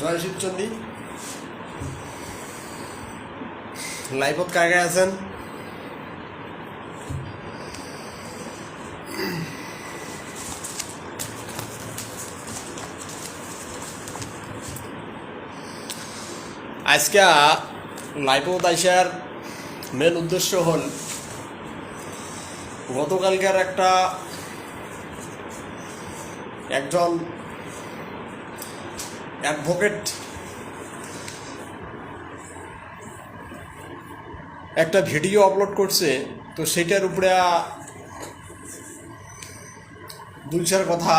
জয় শিবচন্দী লাইভত কায় কায় আছেন? আজকে লাইভত আইসার মেন উদ্দেশ্য হল গতকালকার একটা একজন অ্যাডভোকেট একটা ভিডিও আপলোড করছে, তো সেটার উপরে দুই চার কথা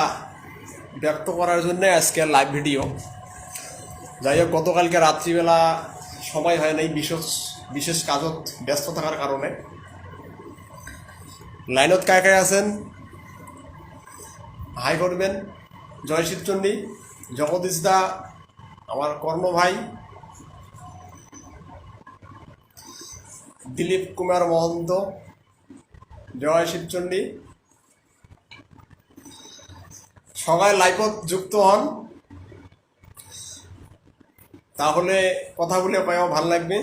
ব্যক্ত করার জন্য আজকে লাইভ ভিডিও যাই হোক, গতকালকে রাত্রিবেলা সময় হয় নাই, বিশেষ বিশেষ কাজত ব্যস্ত থাকার কারণে। লাইনত কায় কায় আছেন? হাই করবেন। জয় শিবচন্ডী জগদীশ দা, আমার কর্ম ভাই, দিলীপ কুমার মহন্ত জয় শিবচন্ডী সবাই লাইভত যুক্ত হন। তাহলে কথা বলে পাইও ভালো লাগবে।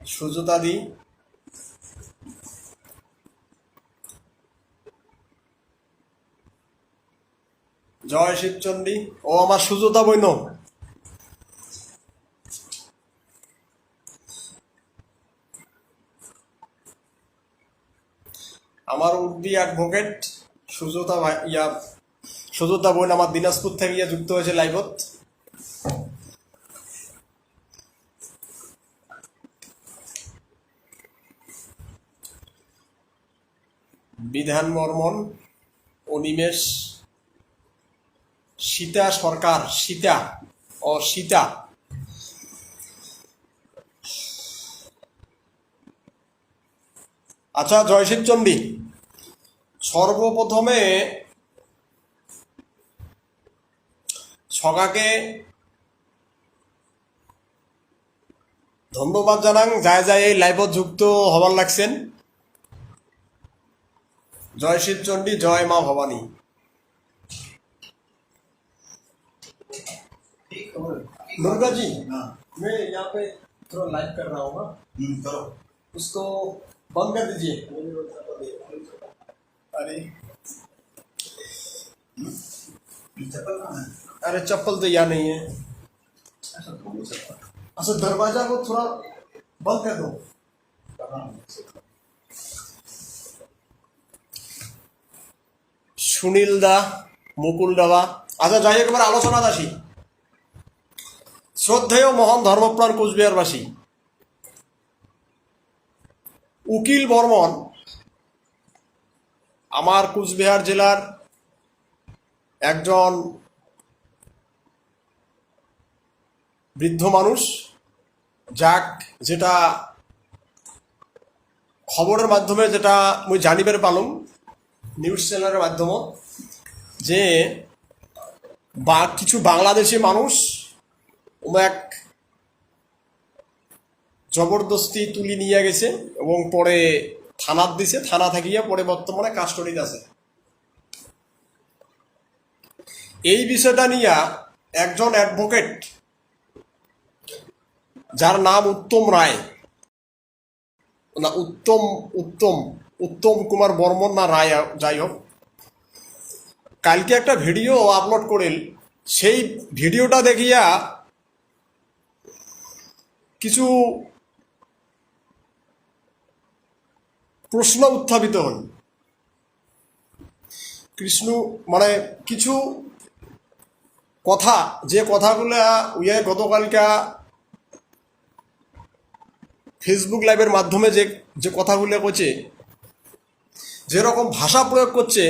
সুজতা দি জয় শিবচন্ডী। ও আমার সুজতা বইন আমার উর্দি অ্যাডভোকেট সুজতা ভাই, ইয়া, সুজতা বোন আমার দিনাজপুর থেকে ইয়া যুক্ত হয়েছে লাইভত বিধান বর্মন অনিমেষ সীতা সরকার, সীতা ও সীতা। আচ্ছা জয়শিব চণ্ডী সর্বপ্রথমে সগাকে ধন্যবাদ জানাং যায় যায় এই লাইভত যুক্ত হবার লাগছেন জয় শিব চণ্ডী জয় মা ভবানী दुर्गा जी हाँ मैं यहाँ पे थोड़ा लाइव कर रहा हूँ हाँ। हम्म, करो उसको बंद कर दीजिए अरे चप्पल कहाँ है अरे चप्पल तो यहाँ नहीं है अच्छा दोनों चप्पल अच्छा दरवाजा को थोड़ा बंद कर दो कहाँ है? সুনীল দা মুকুল দাবা আচ্ছা যাই হোক এবার আলোচনা আসি শ্রদ্ধেয় মহান ধর্মপ্রাণ কোচবিহারবাসী উকিল বর্মন, আমার কুচবিহার জেলার একজন বৃদ্ধ মানুষ, যাক যেটা খবরের মাধ্যমে যেটা মুই জানিবার পালুম, নিউজ চ্যানেলের মাধ্যমে, যে বা কিছু বাংলাদেশি মানুষ এক জবরদস্তি তুলি নিয়ে গেছে এবং পরে থানার দিছে থানা থাকিয়া পরে বর্তমানে কাস্টডিত আছে। এই বিষয়টা নিয়ে একজন অ্যাডভোকেট যার নাম উত্তম রায়, না, উত্তম উত্তম উত্তম কুমার বর্মন না রায়, যাই হোক, কালকে একটা ভিডিও আপলোড করেন সেই ভিডিওটা দেখিয়া কিছু প্রশ্ন উত্থাপিত হন কৃষ্ণ মানে কিছু কথা, যে কথাগুলো উইয়া গতকালকা ফেসবুক লাইভের মাধ্যমে যে যে কথাগুলো করছে যেরকম ভাষা প্রয়োগ করছে,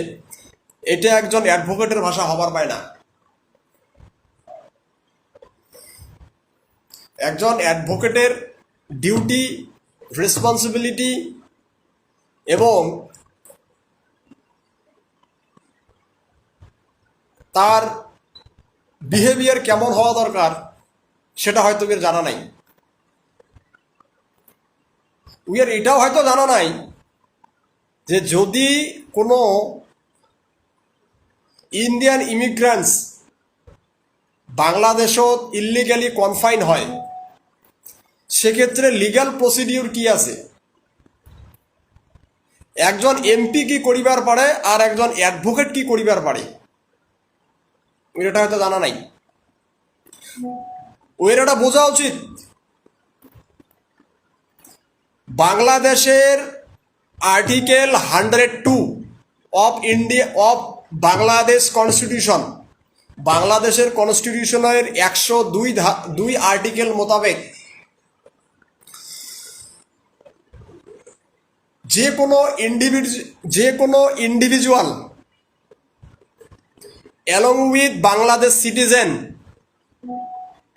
এটা একজন অ্যাডভোকেটের ভাষা হবার পায় না। একজন অ্যাডভোকেটের ডিউটি রেসপন্সিবিলিটি এবং তার বিহেভিয়ার কেমন হওয়া দরকার, সেটা হয়তো এর জানা নাই। উইয়ের এটাও হয়তো জানা নাই যে যদি কোনো ইন্ডিয়ান ইমিগ্রান্টস বাংলাদেশত ইলিগালি কনফাইন হয়, সেক্ষেত্রে লিগ্যাল প্রসিডিউর কি আছে? একজন এমপি কি করিবার পারে আর একজন অ্যাডভোকেট কি করিবার পারে? এটা হয়তো জানা নাই। ওর এটা বোঝা উচিত। বাংলাদেশের article hundred two of India of Bangladesh constitution বাংলাদেশের কনস্টিটিউশনের একশো দুই দুই আর্টিকেল মোতাবেক যে কোনো ইন্ডিভিজু যে কোনো individual along with Bangladesh citizen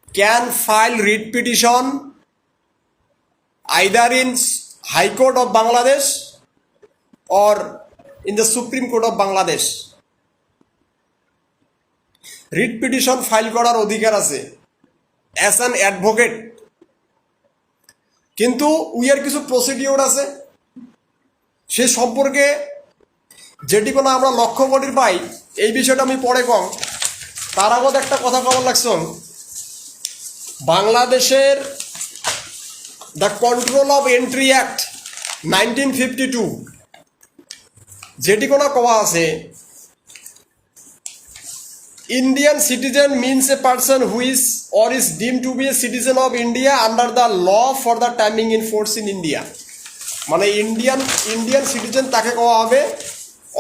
can file writ petition in High Court of Bangladesh or in the Supreme Court of Bangladesh. Writ petition file করার অধিকার আছে অ্যাজ অ্যান অ্যাডভোকেট কিন্তু উইয়ার কিছু প্রসিডিওর আছে সে সম্পর্কে যেটি কোনো আমরা লক্ষ্য করি পাই, এই বিষয়টা আমি পরে কম। তার আগত একটা কথা কবার লাগছন বাংলাদেশের the control of entry act nineteen fifty two, যেটি কোনো কওয়া আছে, Indian citizen means a person who is or is deemed to be a citizen of India under the law for the timing in force in India. মানে Indian Indian citizen তাকে কওয়া হবে,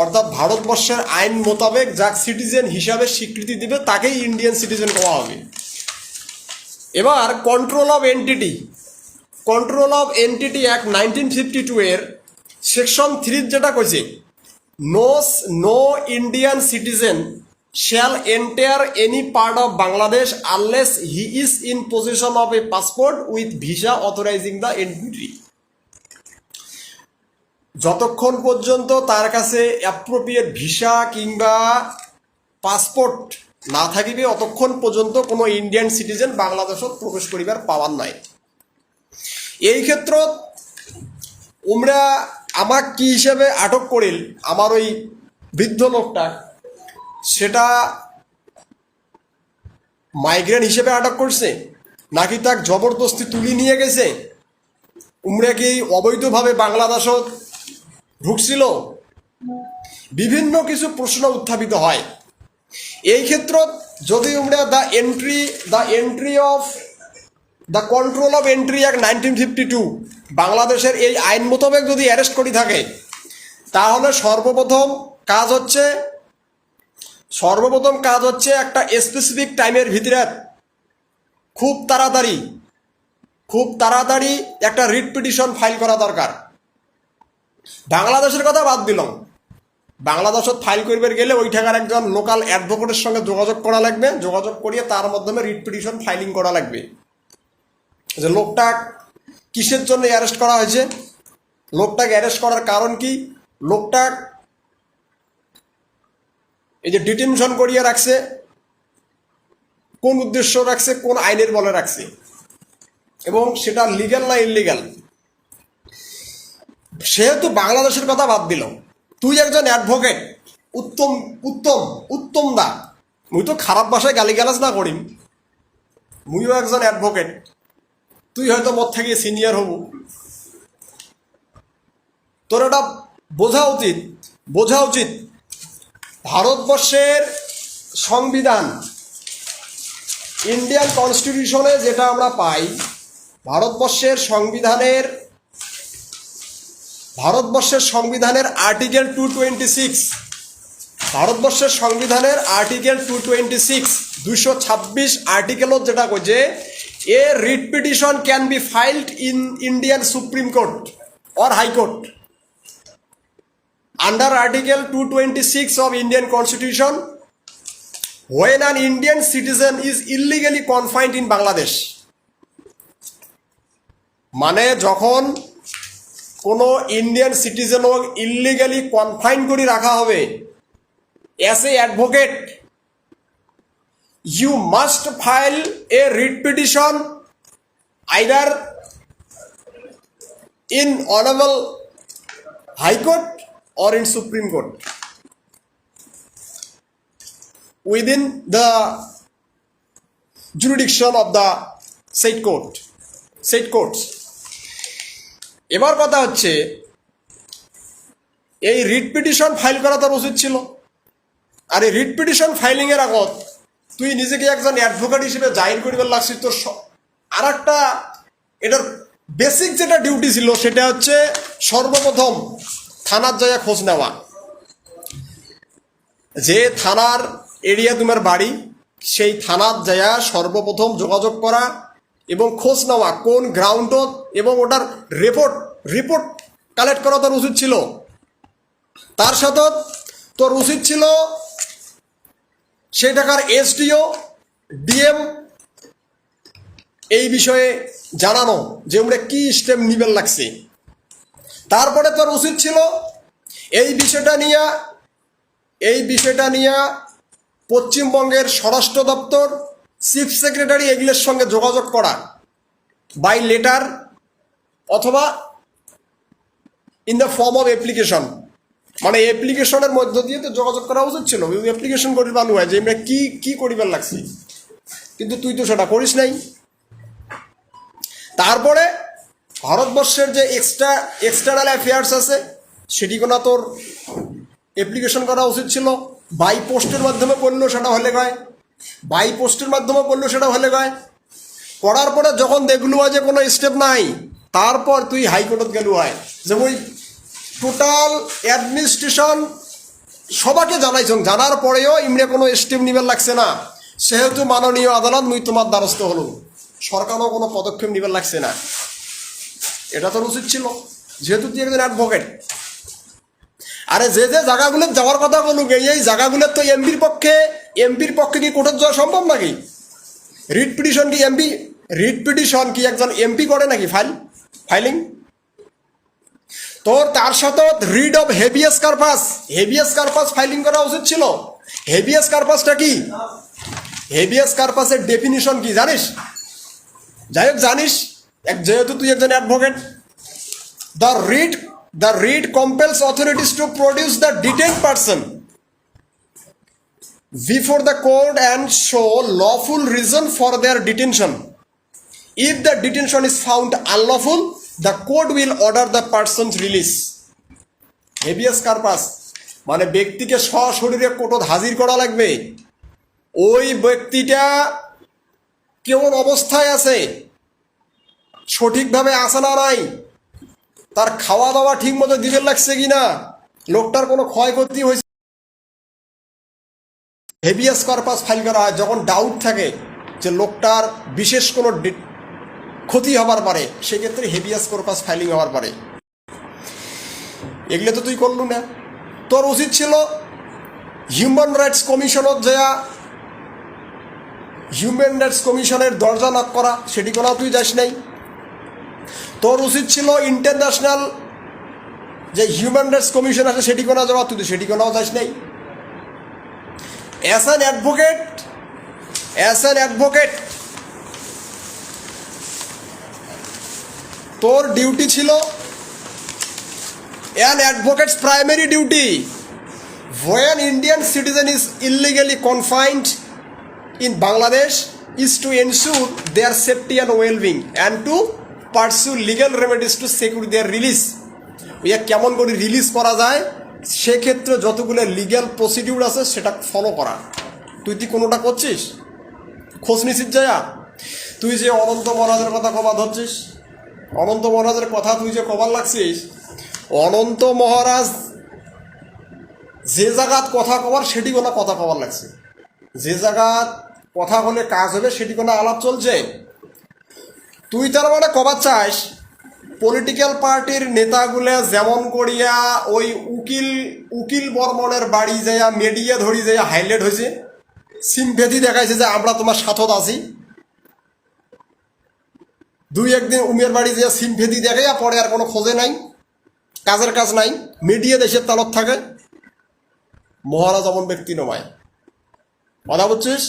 অর্থাৎ ভারতবর্ষের আইন মোতাবেক যাক সিটিজেন হিসাবে স্বীকৃতি দিবে, তাকেই ইন্ডিয়ান সিটিজেন কওয়া হবে। এবার control of entity control of entity act nineteen fifty two এর সেকশন থ্রির যেটা কইছে no no Indian citizen shall enter any part of Bangladesh unless he is in possession of a passport with visa authorising the entry যতক্ষণ পর্যন্ত তার কাছে appropriate visa কিংবা passport না থাকিবে অতক্ষণ পর্যন্ত কোনো ইন্ডিয়ান সিটিজেন বাংলাদেশত প্রবেশ করিবার পাওয়ার নাই। এই ক্ষেত্ৰত উমরা আমাক কি হিসেবে আটক করিল, আমার ওই বৃদ্ধ লোকটা, সেটা মাইগ্রেন্ট হিসেবে আটক করছে, নাকি তাক জবরদস্তি তুলি নিয়ে গেছে? উমরা কি অবৈধভাবে বাংলাদেশত ঢুকছিল বিভিন্ন কিছু প্রশ্ন উত্থাপিত হয়। এই ক্ষেত্ৰত যদি উমরা the entry the entry of the control of entry act nineteen fifty two বাংলাদেশের এই আইন মোতাবেক যদি অ্যারেস্ট করি থাকে, তাহলে সর্বপ্রথম কাজ হচ্ছে, সর্বপ্রথম কাজ হচ্ছে একটা স্পেসিফিক টাইমের ভিতরে খুব তাড়াতাড়ি খুব তাড়াতাড়ি একটা রিট পিটিশন ফাইল করা দরকার। বাংলাদেশের কথা বাদ দিলাম। বাংলাদেশত ফাইল করবার গেলে ওই ঠাকার একজন লোকাল অ্যাডভোকেটের সঙ্গে যোগাযোগ করা লাগবে। যোগাযোগ করিয়ে তার মাধ্যমে রিট পিটিশন ফাইলিং করা লাগবে। যে লোকটা কিসের জন্য অ্যারেস্ট করা হয়েছে? লোকটাকে অ্যারেস্ট করার কারণ কি? লোকটা এই যে ডিটেনশন করিয়ে রাখছে, কোন উদ্দেশ্য রাখছে, কোন আইনের বলে রাখছে? এবং সেটা লিগ্যাল না ইলিগাল সেহেতু বাংলাদেশের কথা বাদ দিল তুই একজন অ্যাডভোকেট উত্তম উত্তম উত্তম দা মুই তো খারাপ ভাষায় গালিগালাজ না করিম। মুইও একজন অ্যাডভোকেট তুই হয়তো মত থেকে সিনিয়র হব। তোর এটা বোঝা উচিত বোঝা উচিত। ভারতবর্ষের সংবিধান ইন্ডিয়ান কনস্টিটিউশনে যেটা আমরা পাই, ভারতবর্ষের সংবিধানের ভারতবর্ষের সংবিধানের আর্টিকেল টু টোয়েন্টি সিক্স ভারতবর্ষের সংবিধানের আর্টিকেল টু টোয়েন্টি সিক্স দুশো ছাব্বিশ আর্টিকেলত যেটা কইছে a writ petition can be filed in Indian Supreme Court or High Court under article two twenty six of Indian constitution when an Indian citizen is illegally confined in Bangladesh. মানে যখন কোনো Indian citizen হোক illegally confine করে রাখা হবে। As a advocate you must file a writ petition either in honourable High Court or in Supreme Court within the jurisdiction of the said court said courts এবার কথা হচ্ছে, এই writ petition file করা তোর উচিত ছিল। আর এই রিট পিটিশন ফাইলিং এর আগত তুই নিজেকে একজন অ্যাডভোকেট হিসেবে জাহির করিবার লাগছিস, তোর আর একটা এটার বেসিক যেটা ডিউটি ছিল সেটা হচ্ছে সর্বপ্রথম থানার জায়গা খোঁজ নেওয়া। যে থানার এরিয়া তোমার বাড়ি, সেই থানার জায়গা সর্বপ্রথম যোগাযোগ করা এবং খোঁজ নেওয়া, কোন গ্রাউন্ডত এবং ওটার রিপোর্ট রিপোর্ট কালেক্ট করা তোর উচিত ছিল। তার সাথে তোর উচিত ছিল সেই টাকার এসডিও ডিএম এই বিষয়ে জানানো, যে আমরা কি স্টেপ নিবেন লাগছে। তারপরে তোর উচিত ছিল এই বিষয়টা নিয়ে, এই বিষয়টা নিয়ে পশ্চিমবঙ্গের স্বরাষ্ট্র দপ্তর চিফ সেক্রেটারি এগুলোর সঙ্গে যোগাযোগ করা বাই লেটার অথবা in the form of application মানে অ্যাপ্লিকেশনের মধ্য দিয়ে তো যোগাযোগ করা উচিত ছিল অ্যাপ্লিকেশন করি ভালো হয় যে আমরা কি কি করিবার লাগছি। কিন্তু তুই তো সেটা করিস নাই। তারপরে ভারতবর্ষের যে এক্সট্রা এক্সটার্নাল অ্যাফেয়ার্স আছে সেটি কোনো তোর অ্যাপ্লিকেশন করা উচিত ছিল বাই পোস্টের মাধ্যমে করলেও সেটা হলে গয় বাই পোস্টের মাধ্যমে করলেও সেটা হলে গয় করার পরে যখন দেখলু যে কোনো স্টেপ নাই, তারপর তুই হাইকোর্টত গেলু হয়। যে ওই টোটাল অ্যাডমিনিস্ট্রেশন সবাকে জানাইছ জানার পরেও ইমরে কোনো স্টেপ নিবার লাগছে না। সেহেতু মাননীয় আদালত মুই তোমার দ্বারস্থ হলো সরকারও কোনো পদক্ষেপ নিবার লাগছে না। এটা তো উচিত ছিল। যেহেতু তুই একজন অ্যাডভোকেট আরে যে যে জায়গাগুলো যাওয়ার কথা বলুক, এই জায়গাগুলোর তো এমপির পক্ষে এমপির পক্ষে কি কোর্টে যাওয়া সম্ভব নাকি? রিট পিটিশন কি এমপি রিট পিটিশন কি একজন এমপি করে নাকি ফাইল ফাইলিং তোর তার সাথে writ of habeas corpus habeas corpus filing করা উচিত ছিল। হেভিয়াস কার্পাসটা কি? হেভিয়াস কার্পাসের ডেফিনিশন কি, জানিস? যাই হোক, জানিস, এক যেহেতু তুই একজন advocate the writ the writ compels authorities to produce the detain person before the court and show lawful reason for their detention. If the detention is found unlawful, the court will order the person's release. Habeas corpus মানে ব্যক্তিকে সশরীরে কোর্টত হাজির করা লাগবে ওই ব্যক্তিটা কেমন অবস্থায় আছে সঠিকভাবে আসে না নাই তার খাওয়া দাওয়া ঠিক মতো দিবে লাগছে কিনা লোকটার কোনো ক্ষয়ক্ষতি হয়েছে হেভিয়াস কর্পাস ফাইল করা হয়, যখন ডাউট থাকে যে লোকটার বিশেষ কোনো ক্ষতি হবার পারে, সেক্ষেত্রে হেভিয়াস কর্পাস ফাইলিং হওয়ার পারে। এগুলো তো তুই করলু না। তোর উচিত ছিল হিউম্যান রাইটস কমিশনত যা হিউম্যান রাইটস কমিশনের দরজা নক করা, সেটি কোনাও তুই যাস নাই। তোর উচিত ছিল ইন্টারন্যাশনাল যে হিউম্যান রাইটস কমিশন আছে, সেটি কোনা যাওয়া, তুই সেটি কোনাও যাস নাই। As an advocate as an advocate তোর ডিউটি ছিল an advocate's primary duty when indian citizen is illegally confined in bangladesh is to ensure their safety and well-being and to pursue legal remedies to secure their release ইয়া কেমন করে release করা যায় সেক্ষেত্রে যতগুলো legal procedure আছে, সেটা follow করা তুই তুই কোনোটা করছিস? খোঁজ নিছিস যায়া তুই যে অনন্ত মহারাজের কথা কবা ধরছিস অনন্ত মহারাজের কথা তুই যে কবার লাগছিস, অনন্ত মহারাজ যে জায়গাত কথা কবার, সেটি কোনো কথা কবার লাগছে। যে জায়গাত কথা হলে কাজ হবে, সেটি কোনো আলাপ চলছে। তুই তার মানে কবার চাস পলিটিক্যাল পার্টির নেতাগুলো যেমন করিয়া ওই উকিল উকিল বর্মনের বাড়ি যাইয়া মিডিয়া ধরি যাইয়া হাইলাইট হয়েছে সিম্পেথি দেখাইছে যে, আমরা তোমার সাথত আছি। দুই একদিন উমের বাড়ি যাইয়া সিম্পেথি দেখাইয়া পরে আর কোনো খোঁজে নাই, কাজের কাজ নাই মিডিয়া দেশের তালত থাকে। মহারাজ এমন ব্যক্তি নয় কথা বুঝছিস?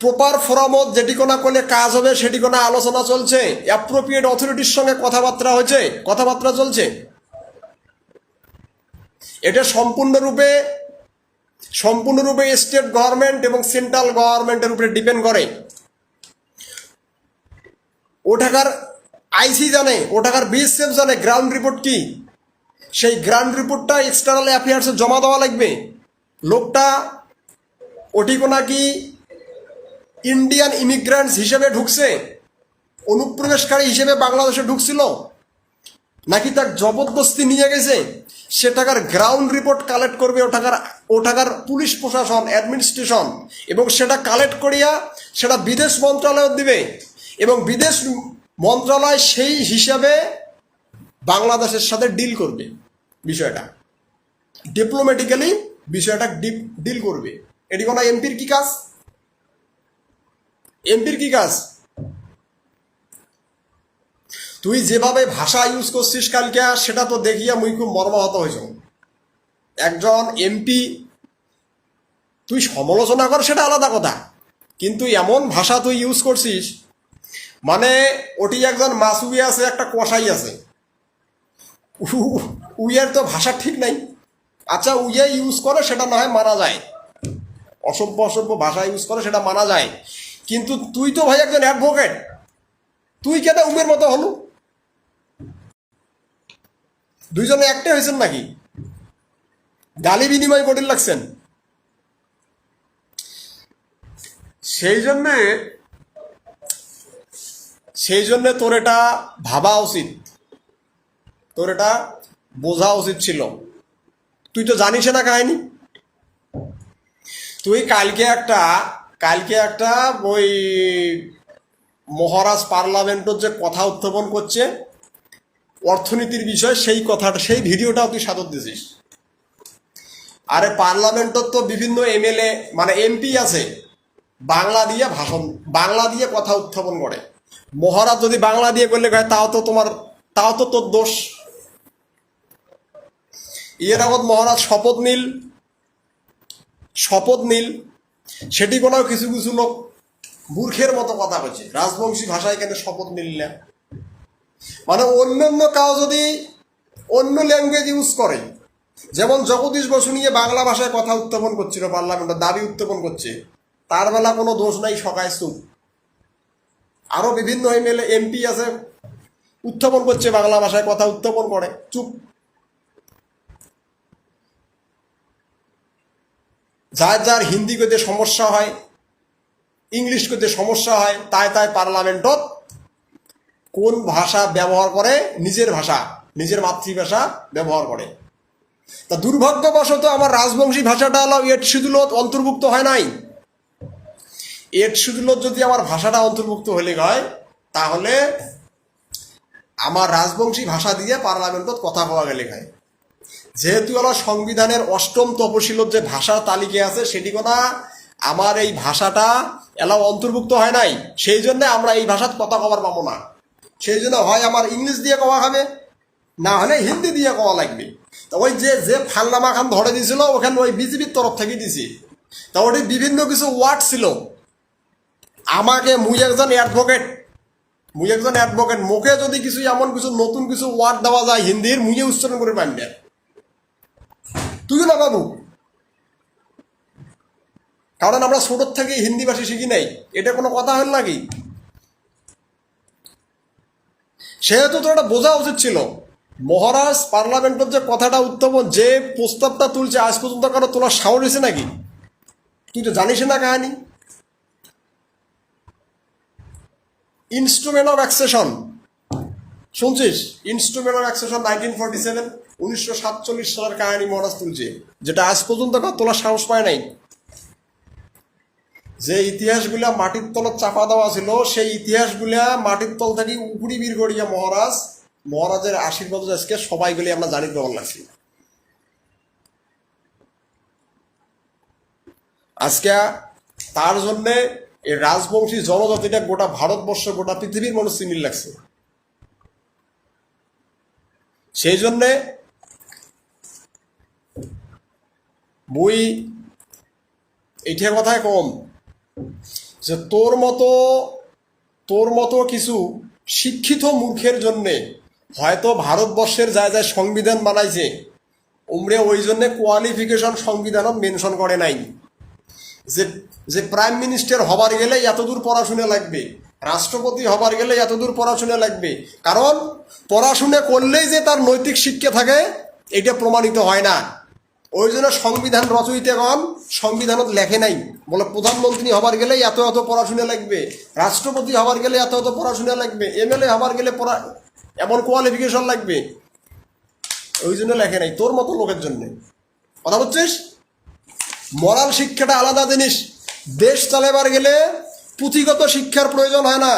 প্রপার ফোরামত যেটি কোনা করলে কাজ হবে সেটি কোনা আলোচনা চলছে। অ্যাপ্রোপ্রিয়েট অথরিটির সঙ্গে কথাবার্তা হয়েছে। কথাবার্তা চলছে। এটা সম্পূর্ণরূপে সম্পূর্ণরূপে স্টেট গভর্নমেন্ট এবং সেন্ট্রাল গভর্নমেন্টের উপরে ডিপেন্ড করে। ওঠাকার আইসি জানে, ওঠাকার বিএসএফ জানে গ্রাউন্ড রিপোর্ট কি? সেই গ্রাউন্ড রিপোর্টটা এক্সটার্নাল অ্যাফেয়ার্সে জমা দেওয়া লাগবে। লোকটা ওটি নাকি ইন্ডিয়ান ইমিগ্রান্টস হিসেবে ঢুকছে। অনুপ্রবেশকারী হিসেবে বাংলাদেশে ঢুকছিল। নাকি তার জবরদস্তি নিয়ে গেছে? সে টাকার গ্রাউন্ড রিপোর্ট কালেক্ট করবে, ও টাকার ও টাকার পুলিশ প্রশাসন অ্যাডমিনিস্ট্রেশন এবং সেটা কালেক্ট করিয়া সেটা বিদেশ মন্ত্রণালয় দিবে। এবং বিদেশ মন্ত্রণালয় সেই হিসাবে বাংলাদেশের সাথে ডিল করবে বিষয়টা। ডিপ্লোম্যাটিক্যালি বিষয়টা ডিল করবে। এটি কোনো এমপির কি কাজ? এমপির কি কাজ? তুই যেভাবে ভাষা ইউজ করছিস কালকে, সেটা তো দেখিয়া মুই খুব মর্মাহত হয়েছ। একজন এমপি, তুই সমালোচনা কর, সেটা আলাদা কথা। কিন্তু এমন ভাষা তুই ইউজ করছিস মানে ওটি একজন মাসুই আছে, একটা কষাই আছে। উইয়ের তো ভাষা ঠিক নাই। আচ্ছা উইয়ে ইউজ করে, সেটা না হয় মানা যায়। অসভ্য অসভ্য ভাষা ইউজ করে, সেটা মানা যায়। কিন্তু তুই তো ভাই একজন অ্যাডভোকেট তুই কেন উমের মতো হলো? দুইজনে একটাই হয়েছেন নাকি? গালি বিনিময় কঠিন লাগছেন। সেই জন্যে সেই জন্যে তোর এটা ভাবা উচিত। তোর এটা বোঝা উচিত ছিল। তুই তো জানিস না কাহিনী। তুই কালকে একটা কালকে একটা ওই মহারাজ পার্লামেন্টর যে কথা উত্থাপন করছে, অর্থনীতির বিষয় সেই কথাটা, সেই ভিডিওটাও তুই সাদর দিছিস আরে পার্লামেন্টর তো বিভিন্ন এমএলএ মানে এমপি আছে, বাংলা দিয়ে ভাষণ, বাংলা দিয়ে কথা উত্থাপন করে। মহারাজ যদি বাংলা দিয়ে করলে কয়, তাও তো তোমার, তাও তো তোর দোষ। ইয়ের আগত মহারাজ, শপথ নীল শপথ নীল। সেটি কোনো কিছু কিছু লোক মূর্খের মতো কথা বলছে। রাজবংশী ভাষায় কেন শপথ নিল মানে অন্য অন্য কাউ যদি অন্য ল্যাঙ্গুয়েজ ইউজ করে, যেমন জগদীশ বসু নিয়ে বাংলা ভাষায় কথা উত্থাপন করছিল, পার্লামেন্টে দাবি উত্থাপন করছে, তার বেলা কোনো দোষ নাই সকায় চুপ আরও বিভিন্ন এমএলএ এমপি আছে, উত্থাপন করছে, বাংলা ভাষায় কথা উত্থাপন করে। চুপ। যার যার হিন্দি করতে সমস্যা হয় ইংলিশ করতে সমস্যা হয়, তাই তাই পার্লামেন্টত কোন ভাষা ব্যবহার করে? নিজের ভাষা, নিজের মাতৃভাষা ব্যবহার করে। তা দুর্ভাগ্যবশত আমার রাজবংশী ভাষাটা হলো এট শিদুলত অন্তর্ভুক্ত হয় নাই। এট শিদুলত যদি আমার ভাষাটা অন্তর্ভুক্ত হলে হয়, তাহলে আমার রাজবংশী ভাষা দিয়ে পার্লামেন্টত কথা পাওয়া গেলে হয়। যেহেতু হলো সংবিধানের অষ্টম তপশিলত যে ভাষার তালিকা আছে, সেটি কথা আমার এই ভাষাটা এলাও অন্তর্ভুক্ত হয় নাই। সেই জন্য আমরা এই ভাষাত কথা কবার পাবো না। সেই জন্য হয় আমার ইংলিশ দিয়ে কওয়া হবে, না হলে হিন্দি দিয়ে কওয়া লাগবে। তা ওই যে যে ফালনামা খান ধরে দিয়েছিল ওখানে ওই বিজেপির তরফ থেকে দিছি। তা ওটি বিভিন্ন কিছু ওয়ার্ড ছিল। আমাকে মুই একজন অ্যাডভোকেট মুই একজন অ্যাডভোকেট মুখে যদি কিছু এমন কিছু নতুন কিছু ওয়ার্ড দেওয়া যায় হিন্দির, মুইয়ে উচ্চারণ করে পাইন না তুইও না বাবু? কারণ আমরা ছোটোর থেকে হিন্দি ভাষা শিখি নাই। এটা কোনো কথা হল নাকি? সেহেতু তো এটা বোঝা উচিত ছিল। মহারাজ, পার্লামেন্টের যে কথাটা উত্থাপন যে প্রস্তাবটা তুলছে, আজ পর্যন্ত কারও তোলার সাহস হয়েছে নাকি? তুই তো জানিস না কাহানি। ইনস্ট্রুমেন্ট অফ অ্যাক্সেশন শুনছিস? Instrument of accession nineteen forty seven উনিশশো সাতচল্লিশ সালের কাহিনী মহারাজ তুলছে, যেটা আজ পর্যন্ত তোলার সাহস পায় নাই। যে ইতিহাসগুলা মাটির তলত চাপা দেওয়া ছিল, সেই ইতিহাসগুলা মাটির তল থেকে উপরি বীর করিয়া মহারাজ, মহারাজের আশীর্বাদ আজকে সবাইগুলি আমরা জানি কেমন লাগছি আজকে তার জন্যে এই রাজবংশী জনজাতিটা গোটা ভারতবর্ষ, গোটা পৃথিবীর মানুষ চিনিল লাগছে। সেই জন্যে বই এইটা কথায় কম যে তোর মতো তোর মতো কিছু শিক্ষিত মূর্খের জন্যে হয়তো ভারতবর্ষের যা যা সংবিধান বানাইছে। উমরে ওই জন্যে কোয়ালিফিকেশন সংবিধানত মেনশন করে নাই। যে যে প্রাইম মিনিস্টার হবার গেলে এতদূর পড়াশোনা লাগবে রাষ্ট্রপতি হবার গেলে এতদূর পড়াশোনা লাগবে। কারণ, পড়াশোনা করলেই যে তার নৈতিক শিক্ষা থাকে, এটা প্রমাণিত হয় না। ওই জন্য সংবিধান রচয়িতাগণ সংবিধানত লেখে নাই। বলে প্রধানমন্ত্রী হবার গেলে এত এত পড়াশোনা লাগবে, রাষ্ট্রপতি হবার গেলে এত এত পড়াশোনা লাগবে, এমএলএ হবার গেলে পড়া, এমন কোয়ালিফিকেশন লাগবে। ওই জন্য লেখে নাই, তোর মতো লোকের জন্য। কথা বলছিস মরাল শিক্ষাটা আলাদা জিনিস। দেশ চালাবার গেলে পুঁথিগত শিক্ষার প্রয়োজন হয় না।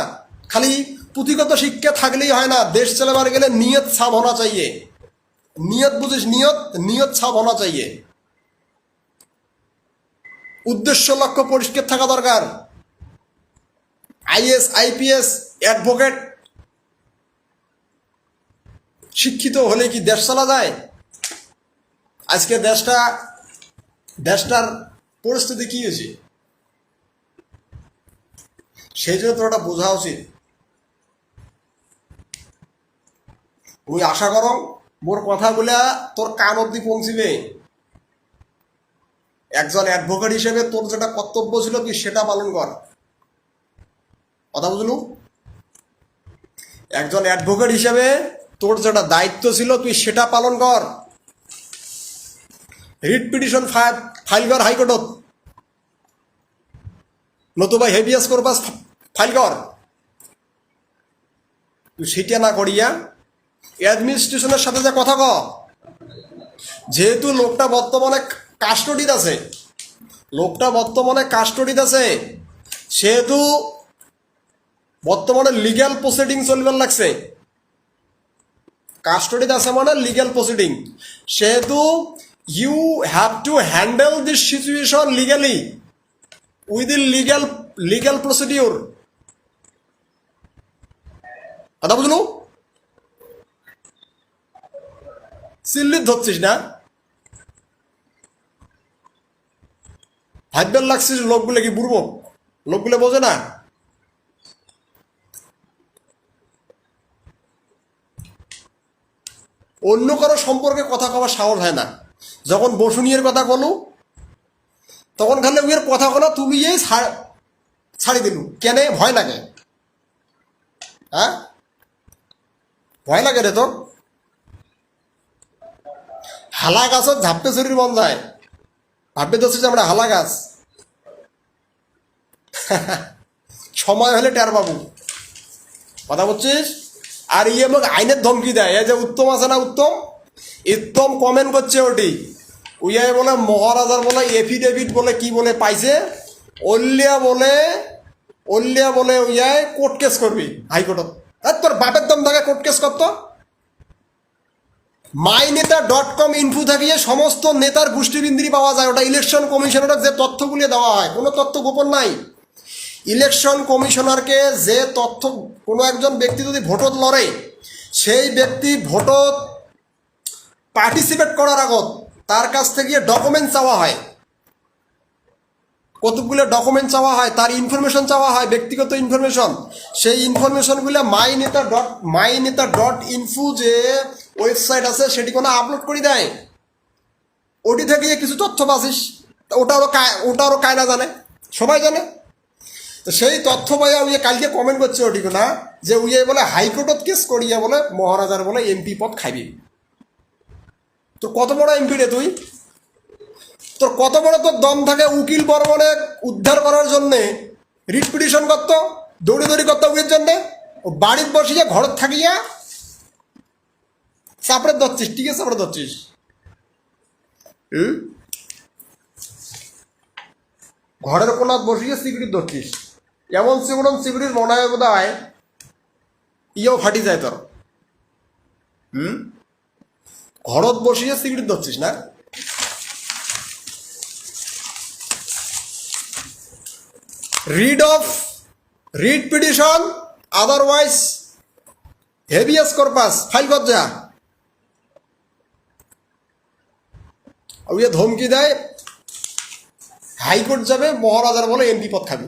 খালি পুঁথিগত শিক্ষা থাকলেই হয় না। দেশ চালাবার গেলে নিয়ত ছাপ হোনা চাইয়ে। নিয়ত বুঝিস, নিয়ত নিয়ত ছাপ হোনা চাইয়ে। উদ্দেশ্য, লক্ষ্য, পরিষ্কার থাকা দরকার। IAS, IPS, advocate. শিক্ষিত হলে কি দেশ চলা যায়? আজকে দেশটা, দেশটার পরিস্থিতি কি হয়েছে? সেই জন্য তোর বোঝা উচিত। তুই আশা করো মোর কথাগুলা তোর কান অব্দি পৌঁছিবে। একজন অ্যাডভোকেট হিসেবে তোর যেটা কর্তব্য ছিল তুই সেটা পালন কর। কথা বুঝলু? একজন অ্যাডভোকেট হিসেবে তোর যেটা দায়িত্ব ছিল তুই সেটা পালন কর। রিট পিটিশন ফাইল কর হাইকোর্টত। নতুবা হেভিয়াস করবাস ফাইল কর। তুই সেটা না করিয়া অ্যাডমিনিস্ট্রেশনের সাথে যে কথা ক যেহেতু লোকটা বর্তমানে কাস্টডিত আছে, লোকটা বর্তমানে কাস্টডিত আছে, সেহেতু বর্তমানে লিগ্যাল প্রসিডিং চলবার লাগছে। কাস্টডিত আছে মানে লিগ্যাল প্রসিডিং সেহেতু you have to handle this situation legally within legal legal procedure কথা বুঝলু? চিল্লিত ধরছিস না? ভাববার লাগছিস লোকগুলো কি বুড়বো? লোকগুলো বোঝে না? অন্য কারও সম্পর্কে কথা কবার সাহস হয় না। যখন বসুনিয়ের কথা বলো, তখন খালি উয়ের কথা কলা তুলিয়েই ছাড়- ছাড়ি দিলু। কেন? ভয় লাগে। হ্যাঁ? ভয় লাগে রে তোর। হালা গাছত ঝাপটে শরীর মন যায়। ভাববে যে আমরা হালা গাছ। সময় হলে টের বাবু কথা বলছিস? আর ইয়ে মোক আইনের ধমকি দেয়। এই যে উত্তম আছে না উত্তম? উত্তম কমেন্ট করছে ওটি। উইয়াই বলে মহারাজার বলে এফিডেভিট বলে কি বলে পাইছে? অল্লিয়া বলে অল্লিয়া বলে উইয়াই কোর্ট কেস করবি হাইকোর্টত। তোর বাপের দম থাকে কোর্ট কেস করতো my neta dot com info থাকিয়ে সমস্ত নেতার গোষ্ঠীবিন্দ্রি পাওয়া যায়। ওটা ইলেকশন কমিশনারের যে তথ্যগুলি দেওয়া হয়, কোনো তথ্য গোপন নাই। ইলেকশন কমিশনারকে যে তথ্য, কোনো একজন ব্যক্তি যদি ভোটত লড়ে, সেই ব্যক্তি ভোটত পার্টিসিপেট করার আগত তার কাছ থেকে ডকুমেন্ট চাওয়া হয়। কতগুলো ডকুমেন্ট চাওয়া হয়, তার ইনফরমেশন চাওয়া হয়, ব্যক্তিগত ইনফরমেশন সেই ইনফরমেশনগুলো my neta dot my neta dot info যে ওয়েবসাইট আছে, সেটি কোনো আপলোড করে দেয় ওটি থেকে যে কিছু তথ্য পাচ্ছিস। তা ওটা আরও ওটা আরও কায়না জানে। সবাই জানে? তো সেই তথ্য পাইয়া উইয়ে কালকে কমেন্ট করছে ওটি না, যে উইয়ে বলে হাইকোর্টত কেস করিয়া বলে মহারাজার বলে এমপি পদ খাইবি। তো কত বড় এমপি রে তুই? তোর কত বড় তোর দম থাকে উকিল বর্মনে উদ্ধার করার জন্যে? রিট পিটিশন করত, দৌড়ি দৌড়ি করতো উকিলের জন্যে? ও বাড়ির বসিয়া ঘরত থাকিয়া চাপড়ে ধরছিস, ঠিক আছে চাপড়ে ধরছিস? ঘরের কোনাত বসিয়ে সিকিউরিটি ধরছিস। এমন সিগুড়ন সিকিউরিটির মনে হয় বোধ হয় ইয়েও ফাটি যায় তোর। হুম? ঘরত বসিয়ে সিকিউরিটি ধরছিস না? Writ of, writ petition, otherwise habeas corpus, file কর যা। ওই ধমকি দেয়, হাইকোর্ট যাবে, মহারাজার বলে এমপি পদ খাবি।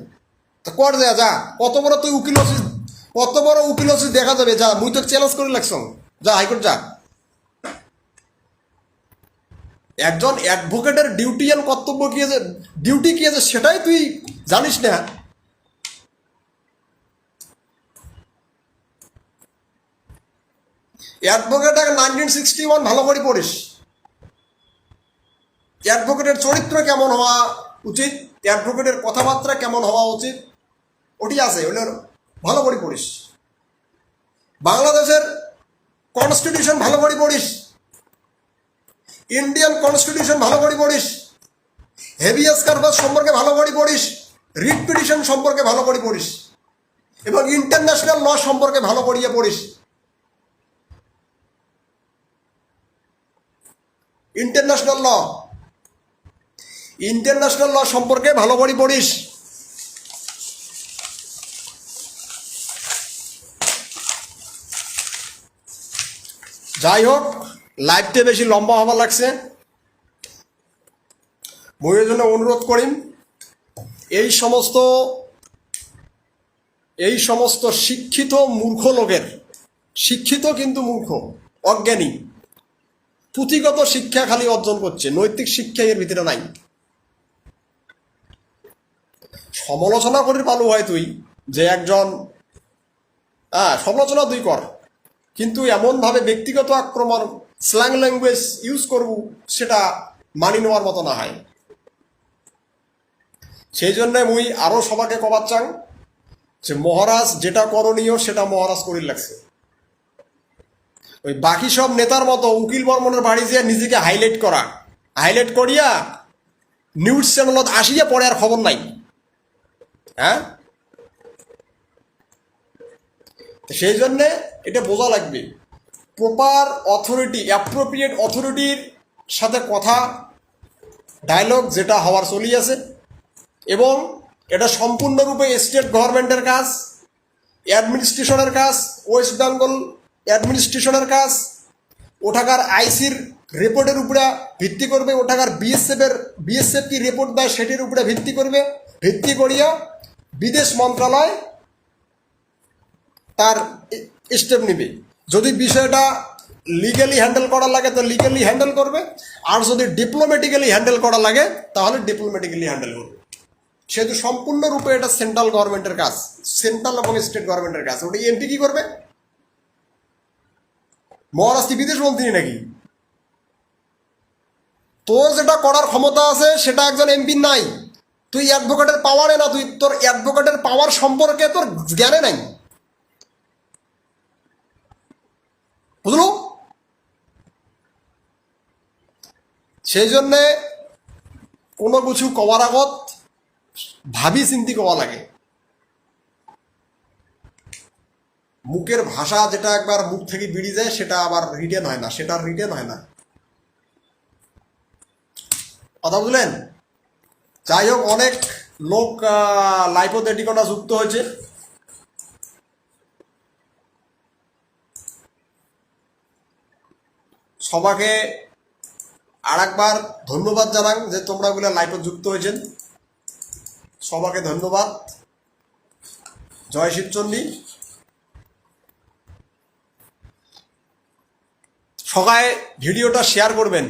তো কর যা যা, কত বড় তুই উকিল হচ্ছিস কত বড় উকিল হচ্ছিস দেখা যাবে, যা, মুই তো চ্যালেঞ্জ করে লাগছ যা, হাইকোর্ট যা। একজন অ্যাডভোকেটের ডিউটি আর কর্তব্য কি আছে ডিউটি কি আছে সেটাই তুই জানিস না। অ্যাডভোকেট নাইনটিন সিক্সটি ওয়ান ভালো করে পড়িস। অ্যাডভোকেটের চরিত্র কেমন হওয়া উচিত? অ্যাডভোকেটের কথাবার্তা কেমন হওয়া উচিত? ওটি আছে, ওগুলো ভালো করে পড়িস। বাংলাদেশের কনস্টিটিউশন ভালো করে পড়িস। ইন্ডিয়ান কনস্টিটিউশন ভালো করে পড়িস। হেভিয়াস কার্পাস সম্পর্কে ভালো করে পড়িস। রিট পিটিশন সম্পর্কে ভালো করে পড়িস। এবং ইন্টারন্যাশনাল ল সম্পর্কে ভালো পড়িয়ে পড়িস। ইন্টারন্যাশনাল ল ইন্টারন্যাশনাল ল সম্পর্কে ভালো করে পড়িস। যাই হোক লাইভটা বেশি লম্বা হবার লাগছে। বইয়ের জন্য অনুরোধ করিম। এই সমস্ত এই সমস্ত শিক্ষিত মূর্খ লোকের, শিক্ষিত কিন্তু মূর্খ, অজ্ঞানী। পুঁথিগত শিক্ষা খালি অর্জন করছে, নৈতিক শিক্ষা এর ভিতরে নাই। সমালোচনা করে পালু হয় তুই, যে একজন হ্যাঁ সমালোচনা তুই কর। কিন্তু এমনভাবে ব্যক্তিগত আক্রমণ স্ল্যাং ল্যাঙ্গুয়েজ ইউজ করব, সেটা মানি নেওয়ার মতো না হয়। সেই জন্য মুই আরও সবাকে কবার চাং, যে মহারাজ যেটা করণীয় সেটা মহারাজ করির লাগছে। ওই বাকি সব নেতার মতো উকিল বর্মনের বাড়ি যে নিজেকে হাইলাইট করা। হাইলাইট করিয়া নিউজ চ্যানেলত আসিয়া পরে আর খবর নাই। হ্যাঁ? সেই জন্যে এটা বোঝা লাগবে। প্রপার অথরিটি অ্যাপ্রোপ্রিয়েট অথরিটির সাথে কথা ডায়লগ যেটা হওয়ার চলি আছে, এবং এটা সম্পূর্ণরূপে স্টেট গভর্নমেন্টের কাজ অ্যাডমিনিস্ট্রেশনের কাজ ওয়েস্ট বেঙ্গল অ্যাডমিনিস্ট্রেশনের কাজ, ওঠাকার আইসির রিপোর্টের উপরে ভিত্তি করবে, ওঠাকার বিএসএফের বিএসএফ কি রিপোর্ট দেয় সেটির উপরে ভিত্তি করবে ভিত্তি করিয়া বিদেশ মন্ত্রণালয় তার স্টেপ নিবে। যদি বিষয়টা লিগালি হ্যান্ডেল করা লাগে, তো লিগালি হ্যান্ডেল করবে। আর যদি ডিপ্লোম্যাটিক্যালি হ্যান্ডেল করা লাগে, তাহলে ডিপ্লোম্যাটিক্যালি হ্যান্ডেল করবে। সেহেতু সম্পূর্ণরূপে এটা সেন্ট্রাল গভর্নমেন্টের কাজ সেন্ট্রাল এবং স্টেট গভর্নমেন্টের কাজ। ওটা এমপি কি করবে? মহারাষ্ট্র বিদেশ মন্ত্রী নাকি? তোর যেটা করার ক্ষমতা আছে, সেটা একজন এমপি নাই। তুই অ্যাডভোকেটের পাওয়ারে না, তুই তোর অ্যাডভোকেটের পাওয়ার সম্পর্কে তোর জ্ঞানে নাই। বুঝলো? সেই জন্যে কোনো কিছু কবার আগত ভাবি চিন্তি কওয়া লাগে। মুখের ভাষা যেটা একবার মুখ থেকে বেরিয়ে যায়, সেটা আবার রিটেন হয় না, সেটা রিটেন হয় না। কথা বুঝলেন? যাই হোক অনেক লোক লাইপোথেটিকতা যুক্ত হয়েছে। সবাকে আর একবার ধন্যবাদ জানান যে তোমরা ওগুলো লাইফে যুক্ত হয়েছেন। সবাকে ধন্যবাদ। জয় শিবচন্ডী সবাই ভিডিওটা শেয়ার করবেন।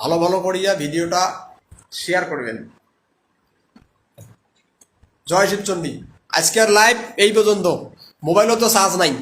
ভালো ভালো করিয়া ভিডিওটা শেয়ার করবেন। জয় শিবচন্ডী। আজকের লাইভ এই পর্যন্ত। মোবাইলও তো চার্জ নাই।